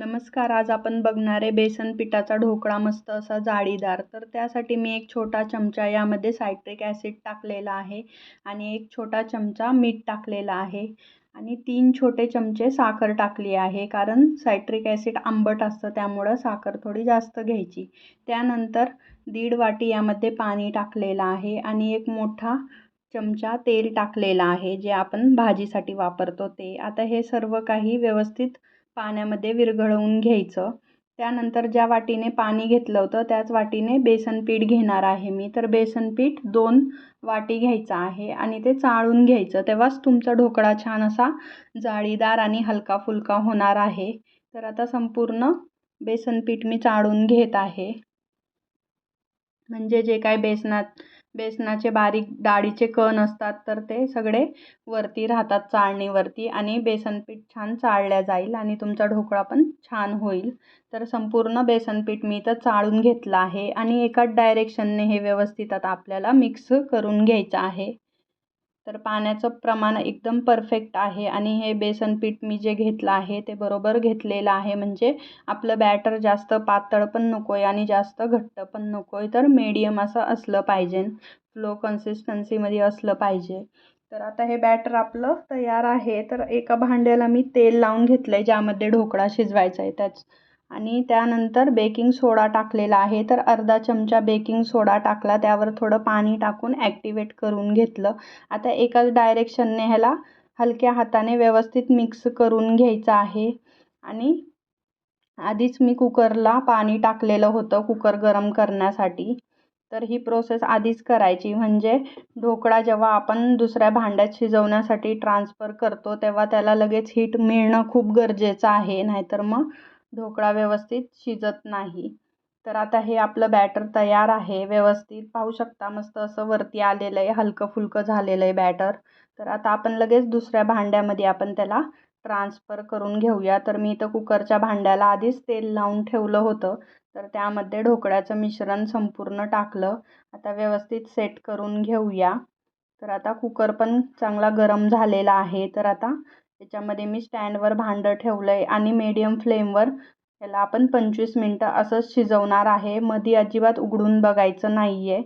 नमस्कार आज आपण बघणारे बेसन पिठाचा ढोकळा मस्त असा जाळीदार तर त्यासाठी मी एक छोटा चमचा यामध्ये सायट्रिक ॲसिड टाकलेला आहे आणि एक छोटा चमचा मीठ टाकलेला आहे आणि तीन छोटे चमचे साखर टाकली आहे कारण सायट्रिक ॲसिड आंबट असतं त्यामुळं साखर थोडी जास्त घ्यायची. त्यानंतर दीड वाटी यामध्ये पाणी टाकलेलं आहे आणि एक मोठा चमचा तेल टाकलेला आहे जे आपण भाजीसाठी वापरतो ते. आता हे सर्व काही व्यवस्थित पाण्यामध्ये विरघळवून घ्यायचं. त्यानंतर ज्या वाटीने पाणी घेतलं होतं त्याच वाटीने बेसन पीठ घेणार आहे मी. तर बेसन पीठ दोन वाटी घ्यायचं आहे आणि ते चाळून घ्यायचं. तेव्हाच तुमचा ढोकळा छान असा जाळीदार आणि हलका फुलका होणार आहे. तर आता संपूर्ण बेसन पीठ मी चाळून घेत आहे. म्हणजे जे काय बेसनात बेसनाचे बारीक डाळीचे कण असतात तर ते सगळे वरती राहतात चाळणीवरती आणि बेसनपीठ छान चाळल्या जाईल आणि तुमचा ढोकळा पण छान होईल. तर संपूर्ण बेसनपीठ मी इथं चाळून घेतलं आहे आणि एकाच डायरेक्शनने हे व्यवस्थित आता आपल्याला मिक्स करून घ्यायचं आहे. तर पाण्याचं प्रमाण एकदम परफेक्ट आहे आणि हे बेसन पीठ मी जे घेतलं आहे ते बरोबर घेतलेलं आहे. म्हणजे आपलं बॅटर जास्त पातळ पण नको आहे आणि जास्त घट्ट पण नको आहे तर मीडियम असं असलं पाहिजे. फ्लो कन्सिस्टन्सीमध्ये असलं पाहिजे. तर आता हे बॅटर आपलं तयार आहे. तर एका भांड्याला मी तेल लावून घेतलं आहे ज्यामध्ये ढोकळा शिजवायचा आहे. त्याच आणि त्यानंतर बेकिंग सोडा टाकलेला आहे. तर अर्धा चमचा बेकिंग सोडा टाकला. त्यावर थोडं पाणी टाकून ॲक्टिवेट करून घेतलं. आता एकाच डायरेक्शनने ह्याला हलक्या हाताने व्यवस्थित मिक्स करून घ्यायचं आहे. आणि आधीच मी कुकरला पाणी टाकलेलं होतं कुकर गरम करण्यासाठी. तर ही प्रोसेस आधीच करायची. म्हणजे ढोकळा जेव्हा आपण दुसऱ्या भांड्यात शिजवण्यासाठी ट्रान्सफर करतो तेव्हा त्याला लगेच हीट मिळणं खूप गरजेचं आहे. नाहीतर मग ढोकळा व्यवस्थित शिजत नाही. तर आता हे आपलं बॅटर तयार आहे व्यवस्थित. पाहू शकता मस्त असं वरती आलेलं आहे हलकं फुलकं झालेलं आहे बॅटर तर आता आपण लगेच दुसऱ्या भांड्यामध्ये आपण त्याला ट्रान्सफर करून घेऊया. तर मी इथं कुकरच्या भांड्याला आधीच तेल लावून ठेवलं होतं. तर त्यामध्ये ढोकळ्याचं मिश्रण संपूर्ण टाकलं. आता व्यवस्थित सेट करून घेऊया. तर आता कुकर पण चांगला गरम झालेला आहे. तर आता त्याच्यामध्ये मी स्टँडवर भांडं ठेवलं आहे आणि मीडियम फ्लेमवर त्याला आपण पंचवीस मिनटं असंच शिजवणार आहे. मध्ये अजिबात उघडून बघायचं नाही आहे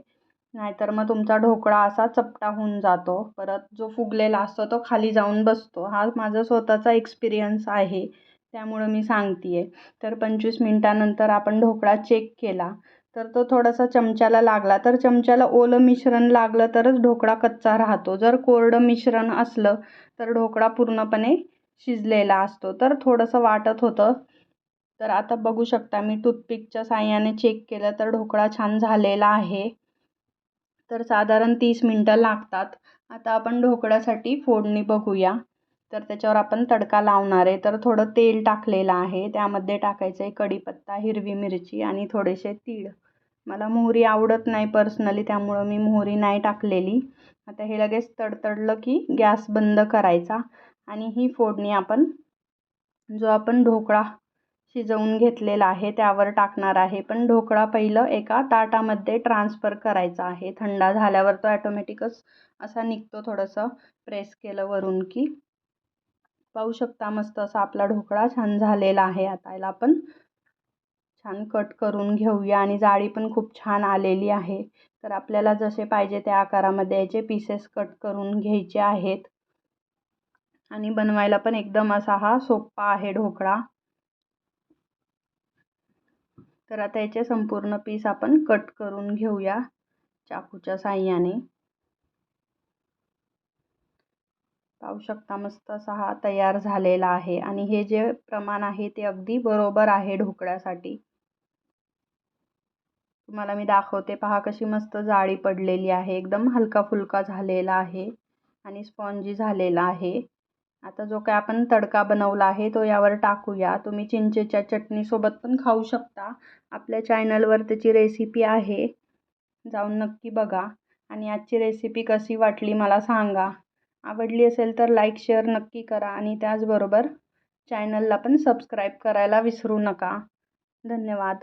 नाहीतर मग तुमचा ढोकळा असा चपटा होऊन जातो. परत जो फुगलेला असतो तो खाली जाऊन बसतो. हा माझा स्वतःचा एक्सपिरियन्स आहे. त्यामुळं मी सांगते आहे तर पंचवीस मिनटानंतर आपण ढोकळा चेक केला. तर तो थोडासा चमच्याला लागला. तर चमच्याला ओलं मिश्रण लागलं तरच ढोकळा कच्चा राहतो. जर कोरडं मिश्रण असलं तर ढोकळा पूर्णपणे शिजलेला असतो. तर थोडंसं वाटत होतं. तर आता बघू शकता मी टूथपिकच्या साह्याने चेक केलं तर ढोकळा छान झालेला आहे. तर साधारण तीस मिनटं लागतात. आता आपण ढोकळ्यासाठी फोडणी बघूया. तर त्याच्यावर आपण तडका लावणार आहे. तर थोडं तेल टाकलेलं आहे. त्यामध्ये टाकायचं आहे कढीपत्ता हिरवी मिरची आणि थोडेसे तीळ. मला मोहरी आवडत नाही पर्सनली त्यामुळं मी मोहरी नाही टाकलेली. आता हे लगेच तडतडलं की गॅस बंद करायचा आणि ही फोडणी आपण जो आपण ढोकळा शिजवून घेतलेला आहे त्यावर टाकणार आहे. पण ढोकळा पहिलं एका ताटामध्ये ट्रान्सफर करायचा आहे. थंडा झाल्यावर तो ॲटोमॅटिकच असा निघतो थोडंसं प्रेस केलं वरून की. पाहू शकता मस्त असा आपला ढोकळा छान झालेला आहे. आता याला आपण छान कट करून घेऊया आणि जाळी पण खूप छान आलेली आहे. तर आपल्याला जसे पाहिजे त्या आकारामध्ये याचे पीसेस कट करून घ्यायचे आहेत. आणि बनवायला पण एकदम असा हा सोपा आहे ढोकळा. तर आता याचे संपूर्ण पीस आपण कट करून घेऊया चाकूच्या साह्याने. पाहू शकता मस्त असा हा तयार झालेला आहे. आणि हे जे प्रमाण आहे ते अगदी बरोबर आहे ढोकळ्यासाठी. तुम्हाला मी दाखवते. पहा कशी मस्त जाळी पडलेली आहे. एकदम हलका फुलका झालेला आहे आणि स्पॉन्जी झालेला आहे. आता जो काय आपण तडका बनवला आहे तो यावर टाकूया. तुम्ही चिंचेच्या चटणीसोबत पण खाऊ शकता. आपल्या चॅनलवर त्याची रेसिपी आहे. जाऊन नक्की बघा. आणि आजची रेसिपी कशी वाटली मला सांगा. आवडली असेल तर लाईक शेअर नक्की करा आणि त्याचबरोबर चॅनलला पण सबस्क्राईब करायला विसरू नका. धन्यवाद.